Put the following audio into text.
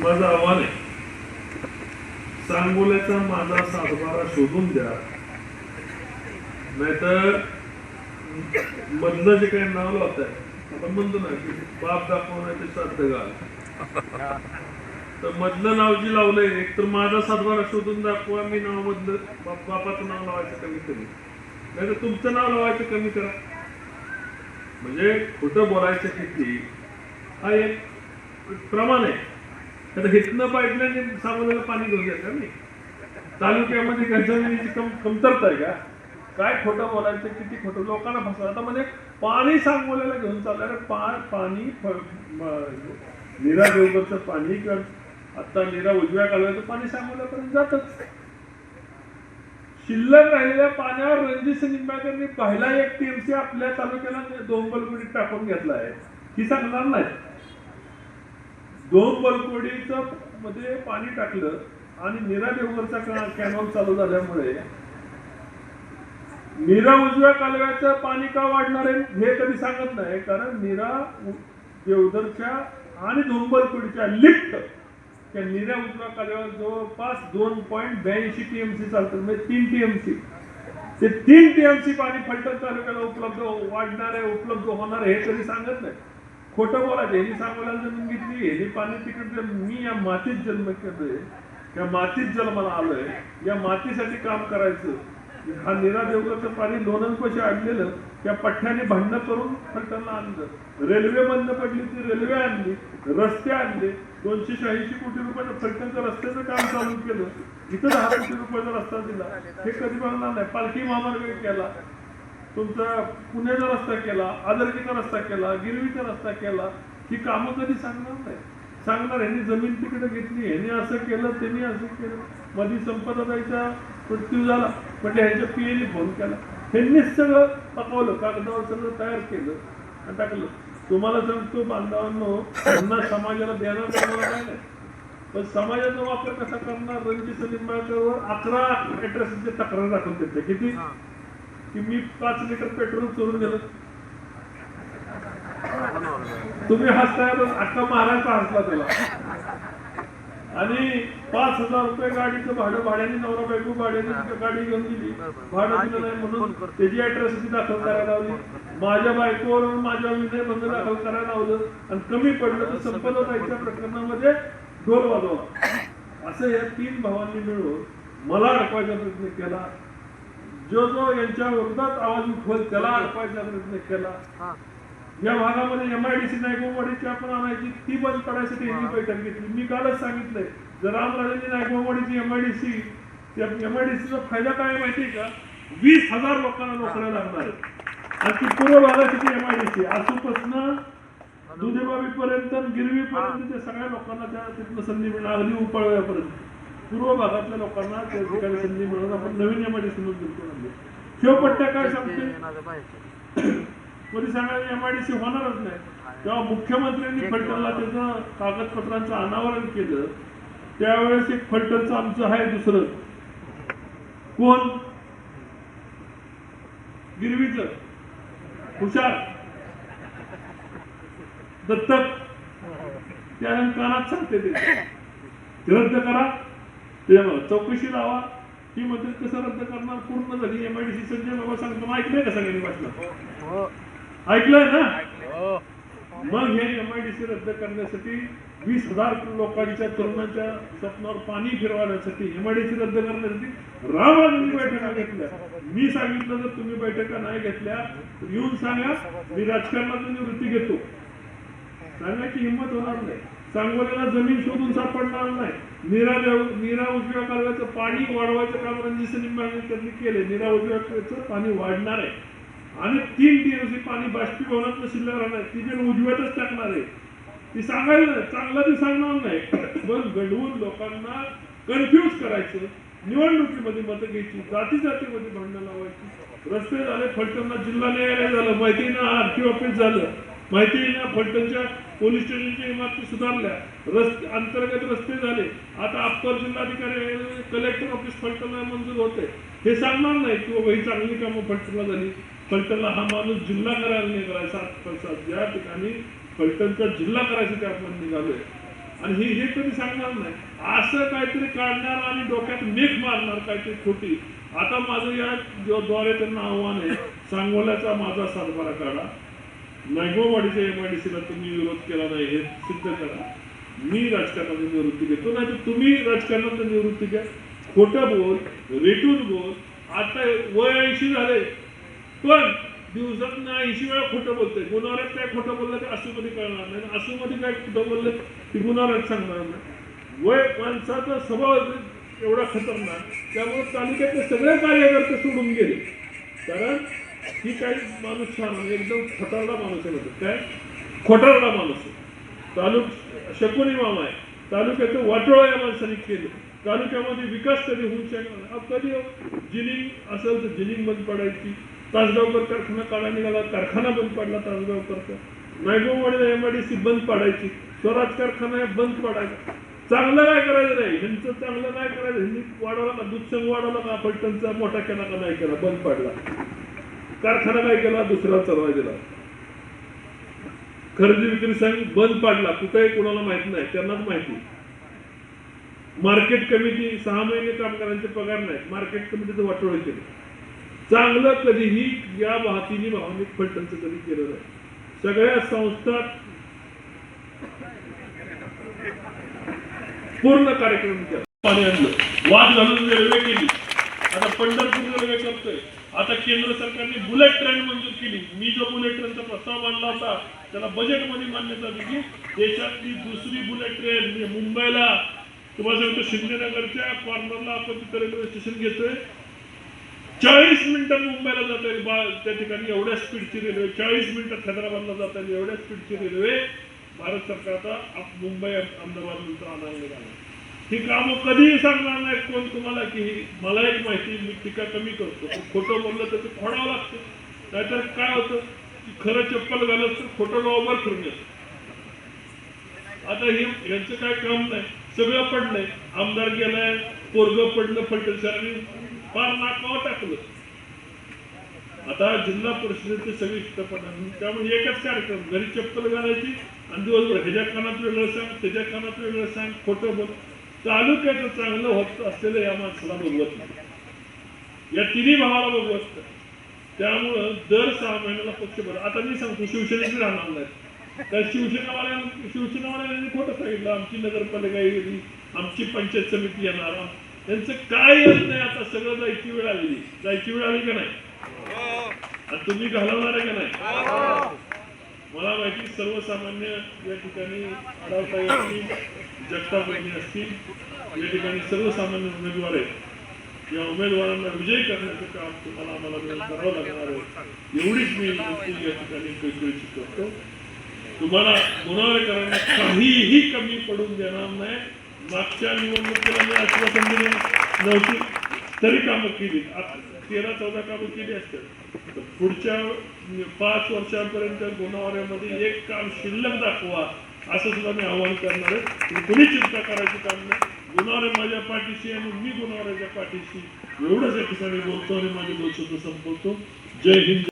माझं आव्हान आहे. सांगोल्याचा माझा सातबारा शोधून द्या. नाहीतर मधलं जे काही नाव लावत आहे आपण म्हणतो ना की बाप दाखवण्याचे श्राद्ध घाल. तर मधलं नाव जे लावलंय एक तर माझा सातबारा शोधून दाखवा मी नाव मधलं बाप- बापाचं नाव लावायचं कमी कमी. नाहीतर तुमचं नाव लावायचं कमी करा. म्हणजे खोटं बोलायचं किती? हा एक प्रमाण आहे. आता हितनं पाईपलाईन सांगोल्याला पाणी घेऊन जायचं नाही तालुक्यामध्ये काय कम कमतरता आहे का? काय खोटं बोलायचं किती खोटं? लोकांना फसवलं आता म्हणजे पाणी सांगवलेलं घेऊन चाललं पा पाणी निरा देवगडचं पाणी किंवा आता निरा उजव्या कालव्याचं पाणी सांगवल्यापर्यंत जातच. शिल्लक राहिलेल्या पाण्यावर रणजित निंबाळकरनी पहिला एक टीएमसी आपल्या तालुक्याला दोन बलकुडीत टाकून घेतला आहे. ही सांगणार नाही दोन बलकोडीचं मध्ये पाणी टाकलं आणि नीरा देवगरचा कॅनॉल चालू झाल्यामुळे नीरा उजव्या कालव्याचं पाणी का वाढणार आहे हे कधी सांगत नाही कारण नीरा देवधरच्या आणि धोंबलकोडीच्या लिफ्ट त्या नीरा उजव्या कालव्यावर जवळपास दोन पॉईंट ब्याऐंशी टीएमसी चालतात म्हणजे तीन टीएमसी. ते तीन टीएमसी पाणी फलटण तालुक्याला उपलब्ध वाढणार आहे उपलब्ध होणार आहे हे कधी सांगत नाही. खोटं बोलायचं ह्यांनी सांगोला जमीन घेतली ह्यांनी पाणी तिकडे मी या मातीत जन्म केलोय. या मातीत जन्माला आलोय या मातीसाठी काम करायचं हा निरा देवगडचं पाणी लोणंदपाशी आणलेलं त्या पठ्ठ्याने भांडणं करून फलटणला आणलं. रेल्वे बंद पडली ती रेल्वे आणली रस्ते आणले. दोनशे शहाऐंशी कोटी रुपयाचं फलटणचं रस्त्याचं काम चालू केलं. इथं दहा कोटी रुपयाचा रस्ता दिला. हे कधी बनणार नाही? पालखी महामार्ग केला. तुमचा पुण्याचा रस्ता केला आदरकीचा रस्ता केला गिरवीचा रस्ता केला ही कामं कधी सांगणार नाही. सांगणार ह्यांनी जमीन तिकडे घेतली ह्यांनी असं केलं त्यांनी असं केलं. मनी संपदा जायचा मृत्यू झाला म्हणजे ह्यांच्या पीएने फोन केला. ह्यांनीच सगळं पकवलं कागदावर सगळं तयार केलं आणि टाकलं. तुम्हाला सांगतो बांधवांनो त्यांना समाजाला देणार तुम्हाला काय नाही. पण समाजाचा वापर कसा करणार? रणजित निंबाळकरवर अकरा ऍड्रेसचे तक्रार दाखवते किती? की मी पाच लिटर पेट्रोल चोरून गेलो. तुम्ही हसताय आत्ता अख्खा महाराष्ट्र हसला त्याला. आणि पाच हजार रुपये गाडीचं भाडं भाड्याने नवरा बायको भाड्याने गाडी घेऊन दिली भाडं दिलं नाही म्हणून त्याची ऍड्रेस दाखल करायला लावली. माझ्या बायकोवर माझ्या विनय बंद दाखल करायला लावलं आणि कमी पडलं तर संपदाताईच्या प्रकरणामध्ये ढोल वाजवला असं या तीन भावांनी मिळून मला अडकवायचा प्रयत्न केला. जो जो यांच्या विरोधात आवाज उठवल त्याला अडकवायचा प्रयत्न केला. या भागामध्ये एमआयडीसी नायकवाडीची आपण आणायची ती बंद पडायसाठी यांनी बैठक घेतली. मी कालच सांगितलंय जर रामराजांनी नायकवाडीची एमआयडीसी त्या एमआयडीसीचा फायदा काय आहे माहितीये का? वीस हजार लोकांना नोकऱ्या लागणार. आणि ती पूर्व भागासाठी एमआयडीसी आसूपासनं दुधेबावी पर्यंत गिरवी पर्यंत त्या सगळ्या लोकांना त्या तिथनं संधी मिळणार अगदी उपळव्यापर्यंत पूर्व भागातल्या लोकांना त्या ठिकाणी संधी मिळून आपण नवीन एमआयडीसी मध्ये बिलकुल आणली. शेवपट्ट्या काय सांगते कधी सांगायला एमआयडीसी होणारच नाही. तेव्हा मुख्यमंत्र्यांनी फलटणला त्याचं कागदपत्रांचं अनावरण केलं. त्यावेळेस एक फलटणचं आमचं आहे दुसरं. कोण? गिरवीच. हुशार. दत्तक. त्यानं कानात सांगते ते रद्द करा. ते चौकशी लावा. ती मध्ये कसं रद्द करणार? पूर्ण झाली. एमआयडीसी संजय बाबा सांगतो. ऐकलंय का सगळ्यांनी वाटलं ऐकलंय ना? मग हे एमआयडीसी रद्द करण्यासाठी वीस हजार लोकांच्या तरुणांच्या स्वप्नावर पाणी फिरवण्यासाठी एमआयडीसी रद्द करण्यासाठी रामानंदी बैठका घेतल्या. मी सांगितलं जर तुम्ही बैठका नाही घेतल्या तर येऊन सांगा मी राजकारणातून निवृत्ती घेतो. सांगायची हिंमत होणार नाही. सांगोलीला जमीन शोधून सापडणार नाही. निरा निरा उजव्या कालव्याचं पाणी वाढवायचं काम रणजित निंबाळकरांनी केले निरा उजव्या कालव्याचं पाणी वाढणार आहे. आणि तीन टीएमसी पाणी बाष्पीभवनात शिल्लक राहणार ती पण उजव्यातच टाकणार आहे. ती सांगायला चांगलं ते सांगणार नाही. पण घडवून लोकांना कन्फ्युज करायचं. निवडणुकीमध्ये मतं घ्यायची जाती जातीमध्ये भांडणं लावायची. रस्ते झाले फलटणला जिल्हा न्यायालय झालं माहिती ना आरटी ऑफिस झालं. माहिती ना फलटणच्या पोलीस स्टेशनच्या इमारती सुधारल्या. रस्ते अंतर्गत रस्ते झाले. आता अप्पर जिल्हाधिकारी कलेक्टर ऑफिस फलटणला मंजूर होते. हे सांगणार नाही की बाबा ही चांगली कामं फलटणला झाली. फलटणला हा माणूस जिल्हा करायला निघाला सात सात ज्या ठिकाणी फलटणचा जिल्हा करायसाठी आपण निघालोय. आणि हे हे कधी सांगणार नाही. असं काहीतरी काढणार आणि डोक्यात मेघ मारणार काहीतरी खोटी. आता माझं या द्वारे त्यांना आव्हान आहे. सांगोल्याचा माझा सातबारा काढा. नायगोवाडीच्या एम आय डी सीला तुम्ही विरोध केला नाही हे सिद्ध करा. मी राजकारणाची निवृत्ती घेतो नाही तर तुम्ही राजकारणात निवृत्ती घ्या खोटं बोल रेटून बोल आता वय ऐंशी झाले पण दिवसात ऐंशी वेळा खोटं बोलतोय. गुन्हारात काय खोटं बोललं ते असूमध्ये कळणार नाही. असूमध्ये काय खोटं बोललं ते गुन्हारात सांगणार नाही. वय माणसाचा स्वभाव एवढा खतरनाक त्यामुळे तालुक्यातले सगळे कार्यकर्ते सोडून गेले. कारण ही काही माणूस छान आहे, एकदम खतरडा माणूस आहे म्हणतात. काय? खोटारडा माणूस आहे. तालुक शकुनी मामा आहे. तालुक्याचं वाटोळा या माणसाने केलं. तालुक्यामध्ये विकास कधी होऊ शकणार कधी हो? जिनिंग असेल तर जिनिंग बंद पडायची. तासगावकर कारखाना काढा निघाला कारखाना बंद पडला तासगावकरचा. नायगोवाडीला एम आय डी सी बंद पाडायची. स्वराज कारखाना हे बंद पडायचा. चांगलं काय करायचं नाही. ह्यांचं चांगलं नाही करायचं. ह्यांनी वाढवला का दूध वाढवला का फलटणचा मोठा केला का नाही केला? बंद पडला. कारखाना काय केला? दुसरा चालवाय दिला. खरेदी विक्री संघ बंद पाडला. कुठेही कोणाला माहीत नाही. त्यांनाच माहिती. मार्केट कमिटी सहा महिने कामगारांचे पगार नाही मार्केट कमिटीचं वाटोळ केलं. चांगलं कधीही या वाहतीने भावनिक फलटणचं कधी केलं नाही. सगळ्या संस्था पूर्ण कार्यक्रम केला. पाणी आणलं. वाद घालून रेल्वे केली. आता पंढरपूर रेल्वे करतोय. आता केंद्र सरकारने बुलेट ट्रेन मंजूर केली. मी जो बुलेट ट्रेनचा प्रस्ताव मांडला होता त्याला बजेटमध्ये मान्यता दिली. देशातली दुसरी बुलेट ट्रेन म्हणजे मुंबईला तुम्हाला सांगतो शिंदेनगरच्या कॉर्नरला आपण तिथं रेल्वे स्टेशन घेतोय. चाळीस मिनिटात मुंबईला जाता येईल बा त्या ठिकाणी एवढ्या स्पीडची रेल्वे चाळीस मिनिटात हैदराबादला जाता येईल एवढ्या स्पीडची रेल्वे. भारत सरकारचा आता मुंबई अहमदाबाद नंतर आणायला ही कामं कधीही सांगणार नाही कोण तुम्हाला की मला एक माहिती मी टीका कमी करतो. खोटं बोललं तर ते खोडावं लागतं. नाहीतर काय होतं? की खरं चप्पल घालत तर खोटं गावभर फिरून येतं. आता हे यांचं काय काम नाही. सगळं पडलंय. आमदार गेलाय पोरग पडलं फलटण शहराने फार नाकावर टाकलं. आता जिल्हा परिषदेचे सगळे चित्रपटांनी त्यामुळे एकच कार्यक्रम घरी चप्पल घालायची आणि दिवसभर ह्याच्या कानात वेगळं सांग त्याच्या कानात वेगळं सांग खोटं बोल. तालुक्याचं चांगलं होत असलेलं या माणसाला बघवत नाही. या तिन्ही भावाला बघवत त्यामुळं दर सहा महिन्याला पक्ष बदल. आता मी सांगतो शिवसेनेचे राहणार नाही. त्या शिवसेनावाल्या शिवसेनावाल्यांनी खोटं सांगितलं आमची नगरपालिका येईल आमची पंचायत समिती येणार. त्यांचं काय येत नाही आता सगळं जायची वेळ आलेली. जायची वेळ आली का नाही? आणि तुम्ही घालवणार आहे का नाही? मला माहिती सर्वसामान्य या ठिकाणी आढावता असतील जगतापैकी असतील. या ठिकाणी सर्वसामान्य उमेदवार आहेत या उमेदवारांना विजयी करण्याचं काम तुम्हाला आम्हाला मिळून करावं लागणार आहे. एवढीच मी विनंती या ठिकाणी कळकळीची करतो तुम्हाला गुन्हेगारांना काहीही कमी पडून देणार नाही. मागच्या निवडणुकीला मी आश्वासन दिले नव्हती. तरी कामं केली. आता तेरा चौदा कामं केली असतात तर पुढच्या म्हणजे पाच वर्षांपर्यंत गुन्हावाऱ्यामध्ये एक काम शिल्लक दाखवा असं सुद्धा मी आवाहन करणार आहे. तुम्ही कुणी चिंता करायची काम नाही. गुन्हावारे माझ्या पाठीशी आणि मी गुन्हावाऱ्याच्या पाठीशी एवढंच या ठिकाणी बोलतो आणि माझे दोन शब्द संपवतो. जय हिंद.